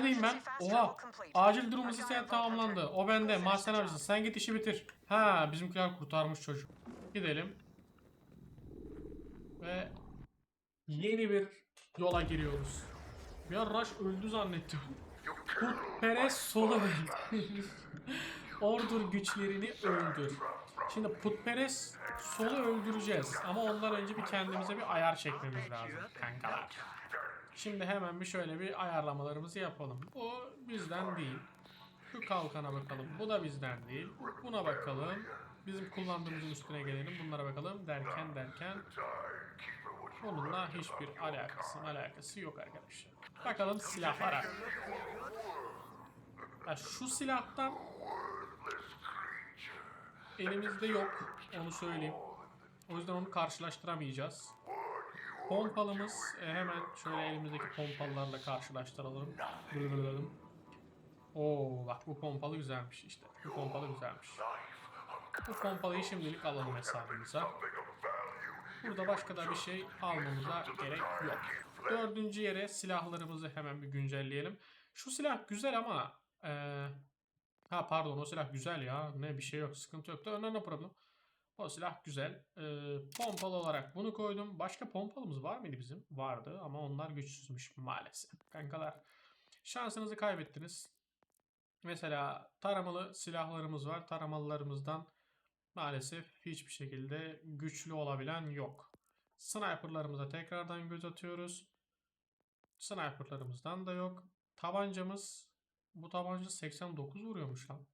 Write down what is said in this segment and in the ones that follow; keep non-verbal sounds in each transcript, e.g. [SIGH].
Neredeyim ben? Oha. Acil durum hızlı tamamlandı. O bende. Mahsen abisi. Sen git işi bitir. Ha bizimkiler kurtarmış çocuk. Gidelim. Ve yeni bir yola giriyoruz. An Rush öldü zannettim. Putperest solu verdi. [LAUGHS] Ordur güçlerini öldür. Şimdi putperest solu öldüreceğiz. Ama ondan önce bir kendimize bir ayar çekmemiz lazım kankalar. Şimdi hemen bir şöyle bir ayarlamalarımızı yapalım. Bu bizden değil. Şu kalkana bakalım. Bu da bizden değil. Buna bakalım. Bizim kullandığımızın üstüne gelelim. Bunlara bakalım. Derken derken. Bununla hiçbir alakası alakası yok arkadaşlar. Bakalım silahlara. Ya şu silahtan elimizde yok. Onu söyleyeyim. O yüzden onu karşılaştıramayacağız. Pompalımız e, hemen şöyle elimizdeki pompalarla karşılaştıralım. Dırırırırım. Oo bak bu pompalı güzelmiş işte. Bu pompalı güzelmiş. Bu pompalıyı şimdilik alalım hesabımıza. Burada başka da bir şey almamıza gerek yok. Dördüncü yere silahlarımızı hemen bir güncelleyelim. Şu silah güzel ama eee ha pardon o silah güzel ya. Ne bir şey yok sıkıntı yok da önemli problem. O silah güzel. Ee, pompalı olarak bunu koydum. Başka pompalımız var mıydı bizim? Vardı ama onlar güçsüzmüş maalesef. Kankalar şansınızı kaybettiniz. Mesela taramalı silahlarımız var. Taramalılarımızdan maalesef hiçbir şekilde güçlü olabilen yok. Sniperlarımıza tekrardan göz atıyoruz. Sniperlarımızdan da yok. Tabancamız bu tabanca 89 vuruyormuş lan.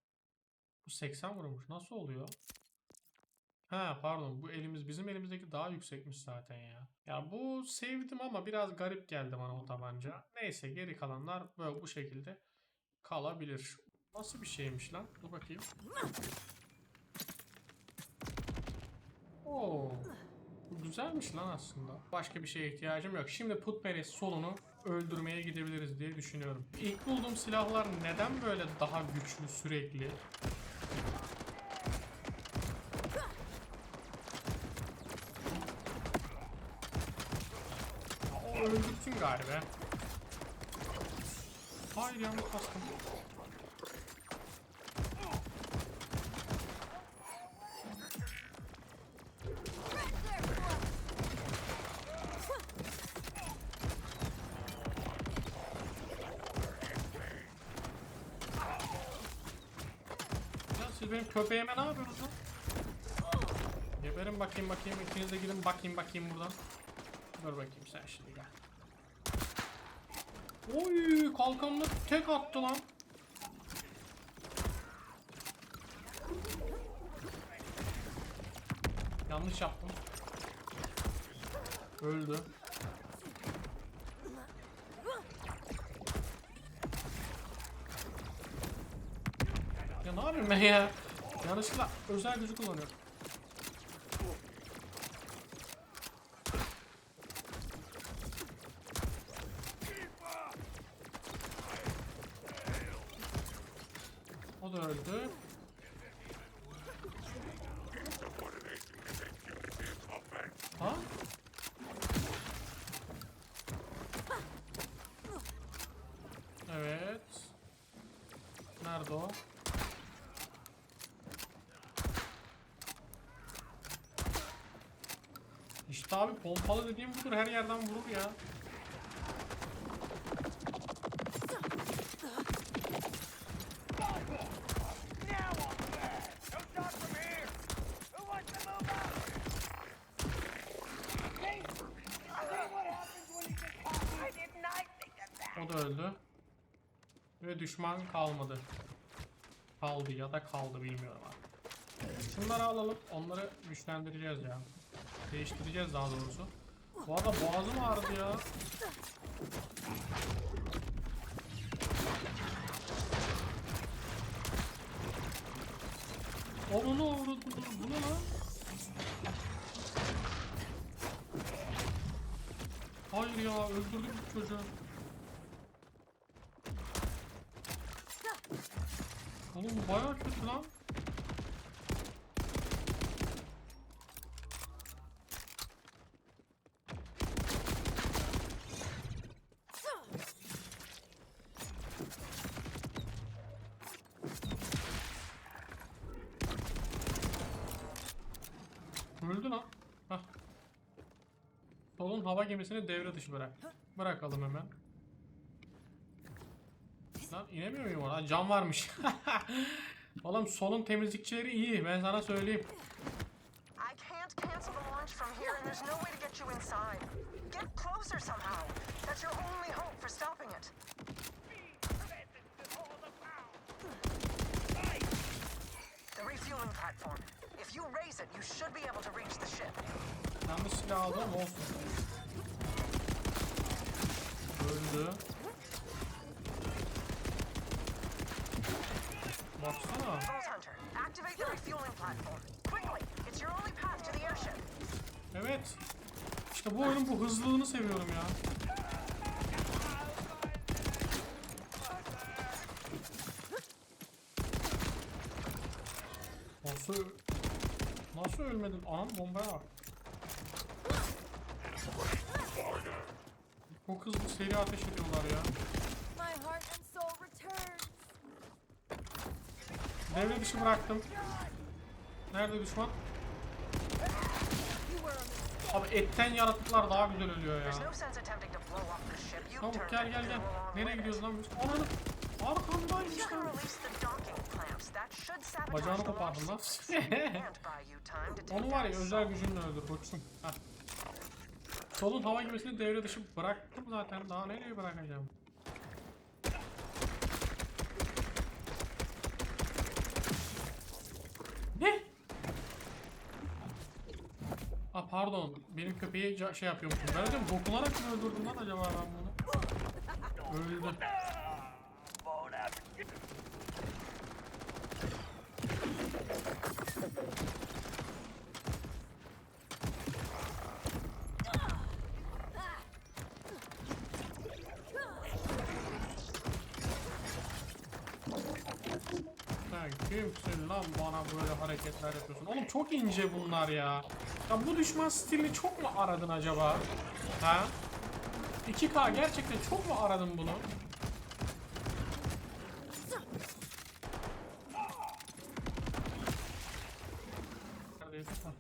Bu 80 vuruyormuş. Nasıl oluyor? Ha pardon bu elimiz bizim elimizdeki daha yüksekmiş zaten ya. Ya bu sevdim ama biraz garip geldi bana o tabanca. Neyse geri kalanlar böyle bu şekilde kalabilir. Nasıl bir şeymiş lan? Dur bakayım. Oo. Bu güzelmiş lan aslında. Başka bir şeye ihtiyacım yok. Şimdi putperest solunu öldürmeye gidebiliriz diye düşünüyorum. İlk bulduğum silahlar neden böyle daha güçlü sürekli? O öldürsün galiba. Hayır yanlış bastım. Siz benim köpeğime ne yapıyorsunuz lan? Geberin bakayım bakayım. İkiniz de gidin bakayım bakayım buradan. Dur bakayım sen şimdi gel. Oy kalkanını tek attı lan. Yanlış yaptım. Öldü. Ya ne yapayım ben ya? Yanlışlıkla özel gücü kullanıyorum. O da öldü. Ha? Evet. Nerede o? İşte abi pompalı dediğim budur. Her yerden vurur ya. O da öldü. Ve düşman kalmadı. Kaldı ya da kaldı bilmiyorum artık. Şunları alalım. Onları güçlendireceğiz ya. Değiştireceğiz daha doğrusu. Bu arada boğazım ağrıdı ya. Onu ne oldu? Bu ne lan? Hayır ya öldürdük bu çocuğu. Oğlum bayağı kötü lan. Solun hava gemisini devre dışı bırak. Bırakalım hemen. Lan inemiyor muyum orada? Cam varmış. [LAUGHS] Oğlum solun temizlikçileri iyi. Ben sana söyleyeyim. Platform. You raise it, you should be able to reach the ship. Yanlış silah aldım ama olsun. Öldü. Baksana. Vault Hunter, activate the refueling platform. Quickly! It's your only path to the airship. Evet. İşte bu oyunun bu hızlılığını seviyorum ya. Nasıl Nasıl ölmedin? Anam bombaya bak. Çok hızlı seri ateş ediyorlar ya. Devre dışı bıraktım. Nerede düşman? Abi etten yaratıklar daha güzel ölüyor ya. Turned gel gel gel. Nereye gidiyoruz lan biz? Ananı. Arkamdaymış You can lan. release the docking clamps. That should sabotage Bacağını kopardın lan. Onu var ya özel gücünle öldür. Heh. Solun hava gemisini devre dışı bıraktım zaten. Daha nereye bırakacağım? Ne? Aa pardon. Benim köpeği şey yapıyormuşum. Ben dedim dokunarak mı öldürdüm lan acaba ben bunu? Öldü. Sen kimsin lan bana böyle hareketler yapıyorsun? Oğlum çok ince bunlar ya. Ya bu düşman stilini çok mu aradın acaba? Ha? 2K gerçekten çok mu aradın bunu? Neredeydi? Ha.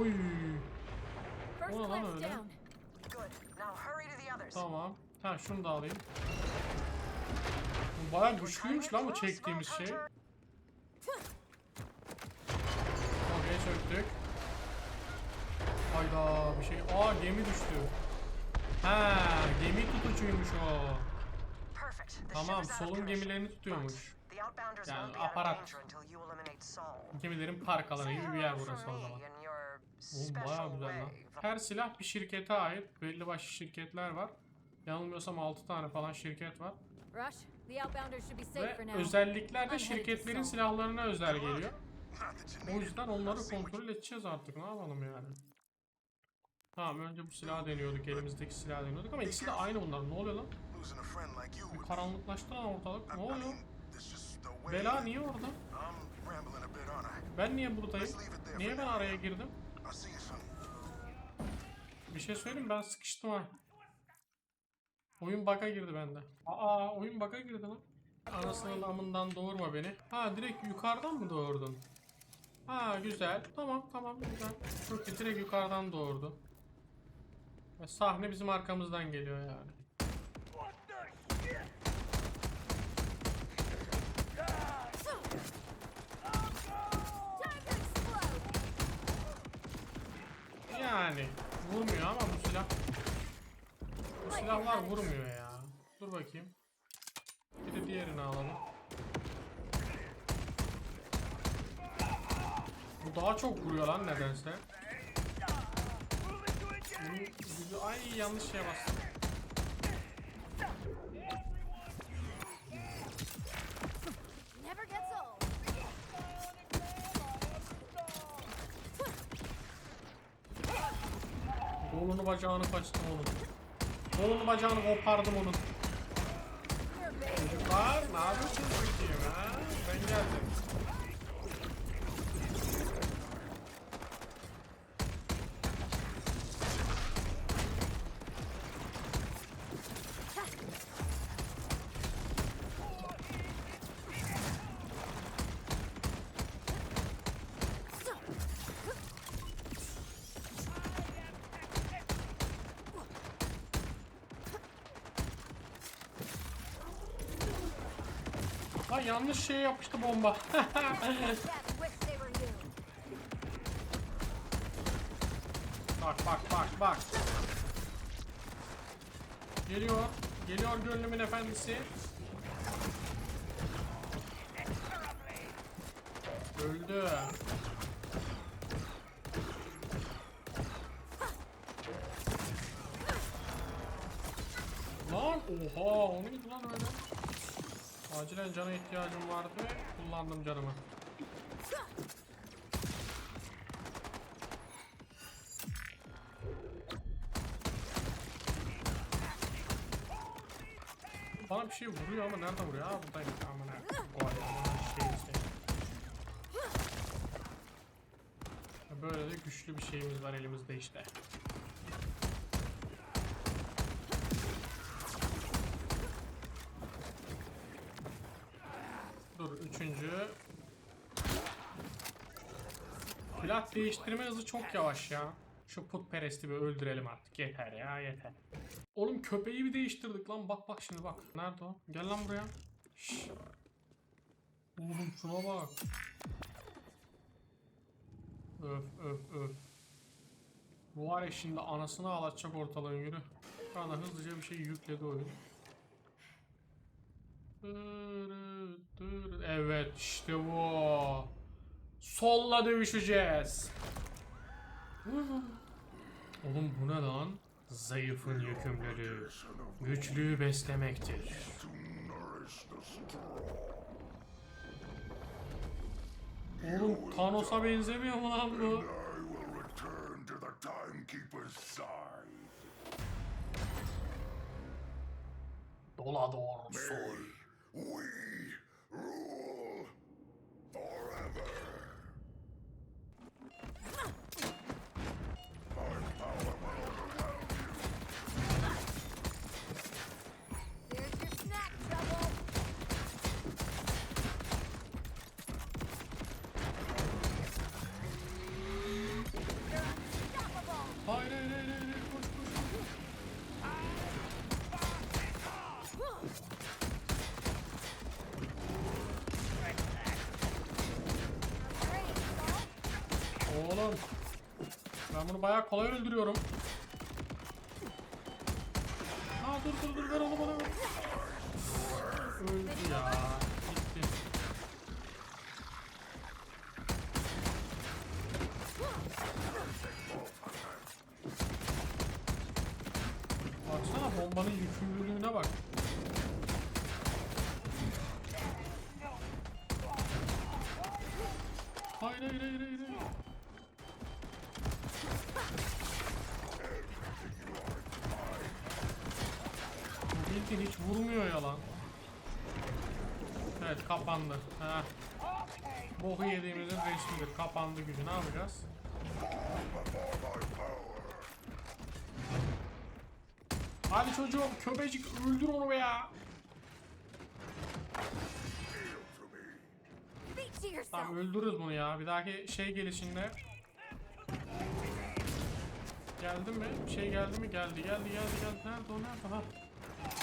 Oy. first O ne lan clamp's öyle? down. Good. Now hurry to the others. Tamam. Ha şunu da alayım. Bu Bayağı güçlüymüş lan bu çektiğimiz şey. Okey söktük. Hayda bir şey. Aa gemi düştü. Ha gemi tutucuymuş o. Tamam solun gemilerini tutuyormuş. Yani aparat. Gemilerin park alanı gibi bir yer burası o zaman. Oğlum bayağı güzel lan. Her silah bir şirkete ait. Belli başlı şirketler var. Yanılmıyorsam 6 tane falan şirket var. Rush, the outbounders should be safe Ve for now. özellikler de şirketlerin silahlarına özel geliyor. O yüzden onları kontrol edeceğiz artık. Ne yapalım yani? Tamam önce bu silahı deniyorduk. Elimizdeki silahı deniyorduk ama ikisi de aynı bunlar. Ne oluyor lan? would- Karanlıklaştı lan ortalık. Ne oluyor? Bela niye orada? Ben niye buradayım? Niye ben araya girdim? Bir şey söyleyeyim ben sıkıştım ha. Oyun bug'a girdi bende. Aa oyun bug'a girdi lan. Anasının amından doğurma beni. Ha direkt yukarıdan mı doğurdun? Ha güzel. Tamam tamam güzel. İyi direkt yukarıdan doğurdu. Ve sahne bizim arkamızdan geliyor yani. Yani vurmuyor ama bu silah silahlar vurmuyor ya. Dur bakayım. Bir de diğerini alalım. Bu daha çok vuruyor lan nedense. Ay yanlış şeye bastım. Kolunu bacağını kaçtım onun. Kolunu bacağını kopardım onun. Çocuklar ne yapıyorsunuz bakayım ha? Ben geldim. Yanlış şeye yapıştı bomba. [LAUGHS] Bak bak bak bak. Geliyor. Geliyor gönlümün efendisi. Öldü. Lan oha o neydi lan öyle? Acilen cana ihtiyacım vardı. Kullandım canımı. Bana bir şey vuruyor ama nerede vuruyor? Aa buradaymış amına. O ayağımın şey. Böyle de güçlü bir şeyimiz var elimizde işte. Dur üçüncü. Silah değiştirme hızı çok yavaş ya. Şu putperesti bir öldürelim artık. Yeter ya yeter. Oğlum köpeği bir değiştirdik lan. Bak bak şimdi bak. Nerede o? Gel lan buraya. Şşş. Oğlum şuna bak. Öf öf öf. Bu var ya şimdi anasını ağlatacak ortalığın yürü. Bana hızlıca bir şey yükledi oyun. Evet işte bu. Solla dövüşeceğiz. Oğlum bu ne lan? Zayıfın yükümlülüğü güçlüğü beslemektir. Oğlum Thanos'a benzemiyor mu lan bu? Dola doğrusu. We bunu bayağı kolay öldürüyorum. Ha dur dur dur ver onu bana ver. Öldü ya. Gitti. Baksana bombanın yükümlülüğüne bak. Hayır hayır hayır. hayır. Bu Bildiğin hiç vurmuyor ya lan. Evet kapandı. Ha. Boku yediğimizin resmidir. Kapandı gücü. Ne yapacağız? Hadi çocuğum köpecik öldür onu be ya. Tamam öldürürüz bunu ya. Bir dahaki şey gelişinde. Geldi mi? Bir şey geldi mi? Geldi geldi geldi geldi. Nerede o nerede? Ha.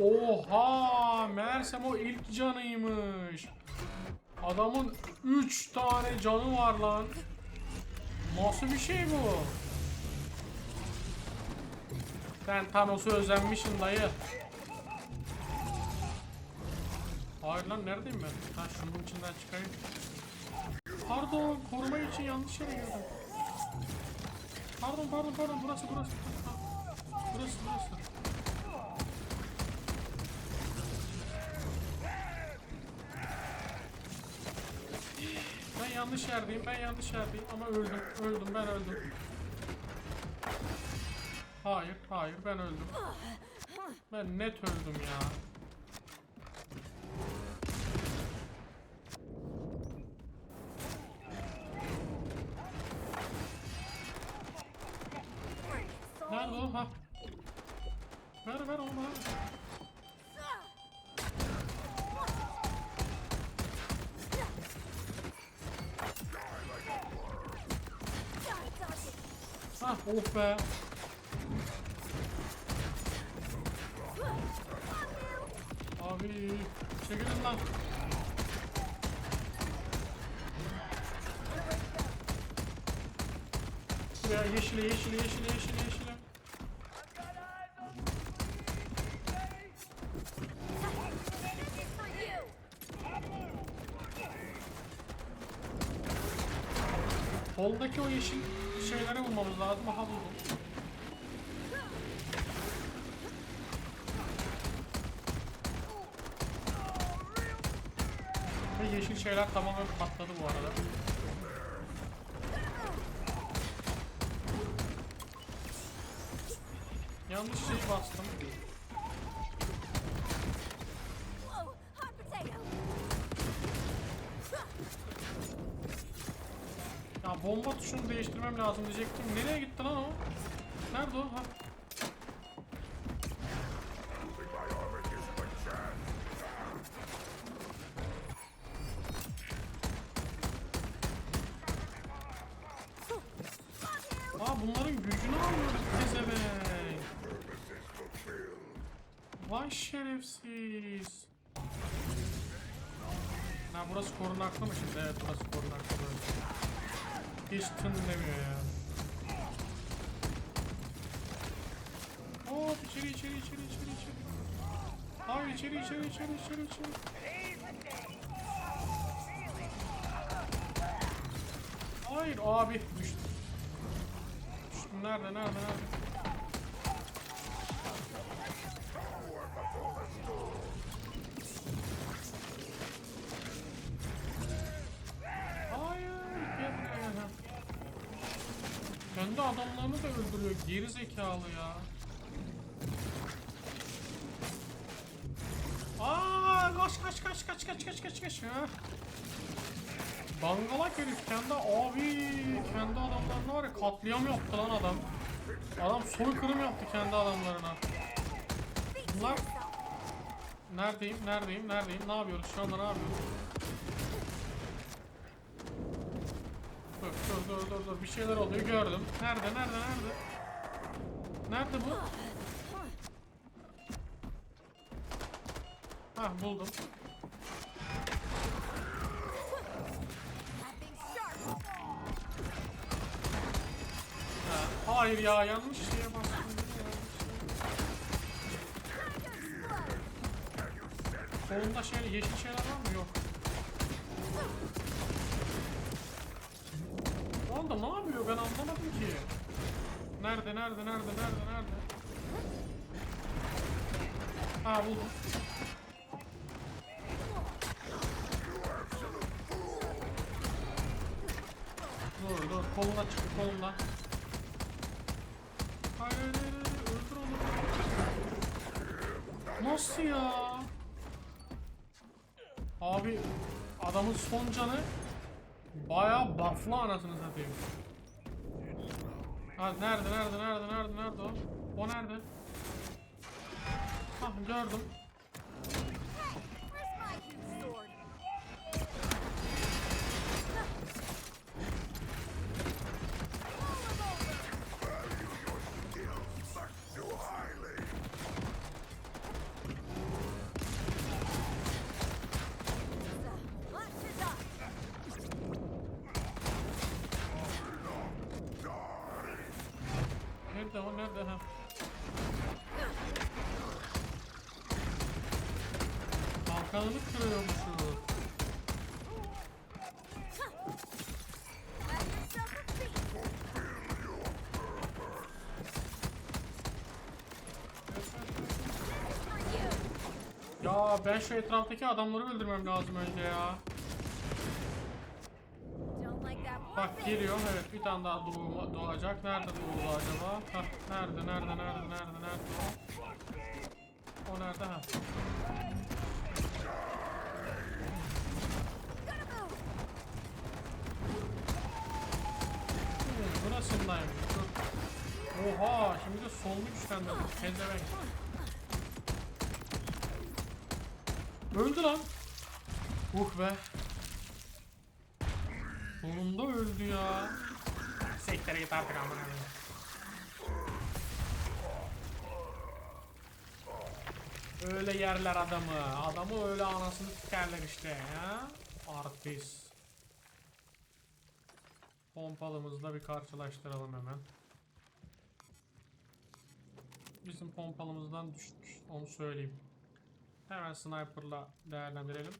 oha meğersem o ilk canıymış. Adamın 3 tane canı var lan. Nasıl bir şey bu? Sen Thanos'u özenmişsin dayı. Hayır lan neredeyim ben? Ha şunun içinden çıkayım. Pardon koruma için yanlış yere girdim. Pardon pardon pardon burası burası. Ha, Burası burası. Ben yanlış yerdeyim ben yanlış yerdeyim ama öldüm öldüm ben öldüm. Hayır hayır ben öldüm. Ben net öldüm ya. Oh be. Abi çekilin lan. Buraya yeşile yeşile yeşile yeşile yeşile. Soldaki o yeşil şeyleri bulmamız lazım. Aha buldum. Ve yeşil şeyler tamamen patladı bu arada. Yanlış şeyi bastım. Bomba tuşunu değiştirmem lazım diyecektim. Nereye gitti lan o? Nerede o? Ha. İçeri içeri içeri içeri içeri. Hayır abi düştüm. Düştüm nerede nerede nerede? Hayır. Kendi adamlarını da öldürüyor. Geri zekalı ya. kaç kaç kaç kaç kaç kaç kaç kaç. Dangalak herif kendi abi kendi adamlarına var ya katliam yaptı lan adam. Adam soykırım yaptı kendi adamlarına. Bunlar Neredeyim? Neredeyim? Neredeyim? Ne yapıyoruz? Şu anda ne yapıyoruz? Dur, dur, dur, dur, dur. Bir şeyler oluyor. Gördüm. Nerede? Nerede? Nerede? Nerede bu? Hah buldum. Ha, hayır ya yanlış şeye bastım. Solunda şey yeşil şeyler var mı? Yok. Bu anda ne yapıyor ben anlamadım ki. Nerede nerede nerede nerede nerede? Ha buldum. Dur koluna çıktı koluna. Hayır hayır hayır öldür onu. Nasıl ya? Abi adamın son canı bayağı bufflı anasını satayım. Ha nerede nerede nerede nerede nerede o? O nerede? Hah gördüm. abi. Ha. Kalkanını kırıyormuşuz. Ya ben şu etraftaki adamları öldürmem lazım önce ya. Geliyor evet bir tane daha doğuma, doğacak. Nerede doğdu acaba? Hah nerede nerede nerede nerede nerede o? Nerede ha? Dur. Oha şimdi de solunu güçlendirdim. Pezevenk. Öldü lan. Uh be. Sonunda öldü ya. Sektere git artık amına koyayım. Öyle yerler adamı. Adamı öyle anasını sikerler işte ya. Artist. Pompalımızla bir karşılaştıralım hemen. Bizim pompalımızdan düşük. Onu söyleyeyim. Hemen sniper'la değerlendirelim.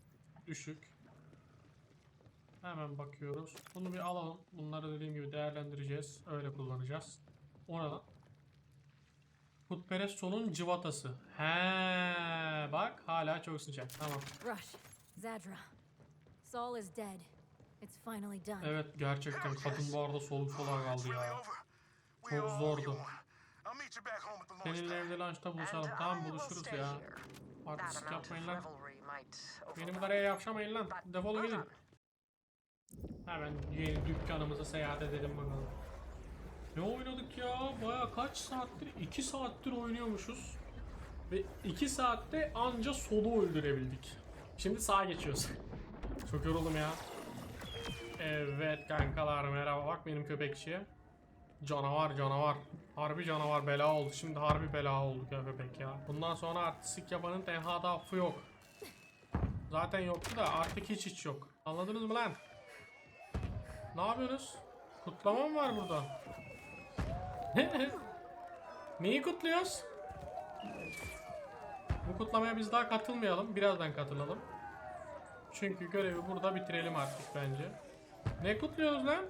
Düşük. Hemen bakıyoruz. Bunu bir alalım. Bunları dediğim gibi değerlendireceğiz. Öyle kullanacağız. Ona da. Putperest solun cıvatası. He, bak hala çok sıcak. Tamam. Rush. Zadra. Saul is dead. It's finally done. Evet gerçekten kadın bu arada soluk soluğa kaldı ya. Çok zordu. Seninle evde lunchta buluşalım. Tamam buluşuruz ya. of yapmayın lan. Benim karaya yapşamayın lan. Defolun gidin. Hemen yeni dükkanımıza seyahat edelim bakalım. Ne oynadık ya? Baya kaç saattir? 2 saattir oynuyormuşuz. Ve 2 saatte anca solu öldürebildik. Şimdi sağa geçiyoruz. [LAUGHS] Çok yoruldum ya. Evet kankalar merhaba bak benim köpekçiye. Canavar canavar. Harbi canavar bela oldu. Şimdi harbi bela olduk ya köpek ya. Bundan sonra artistik yapanın tenhada affı yok. Zaten yoktu da artık hiç hiç yok. Anladınız mı lan? Ne yapıyorsunuz? Kutlama mı var burada? [LAUGHS] Neyi kutluyoruz? Bu kutlamaya biz daha katılmayalım. Birazdan katılalım. Çünkü görevi burada bitirelim artık bence. Ne kutluyoruz lan?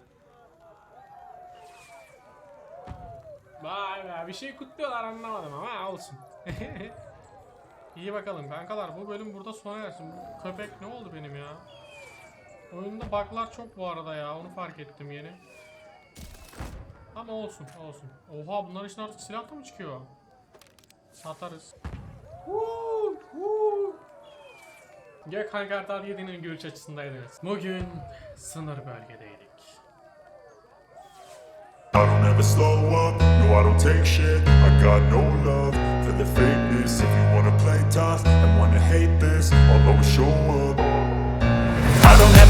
Vay be bir şey kutluyorlar anlamadım ama olsun. [LAUGHS] İyi bakalım kankalar bu bölüm burada sona ersin. Köpek ne oldu benim ya? Oyunda bug'lar çok bu arada ya onu fark ettim yeni. Ama olsun olsun. Oha bunların için artık silah da mı çıkıyor? Satarız. Woo, woo. Gökhan Kartal 7'nin görüş açısındaydınız. Bugün sınır bölgedeydik. I don't ever slow up, no I don't take shit I got no love for the fakeness If you wanna play tough and wanna hate this I'll always show up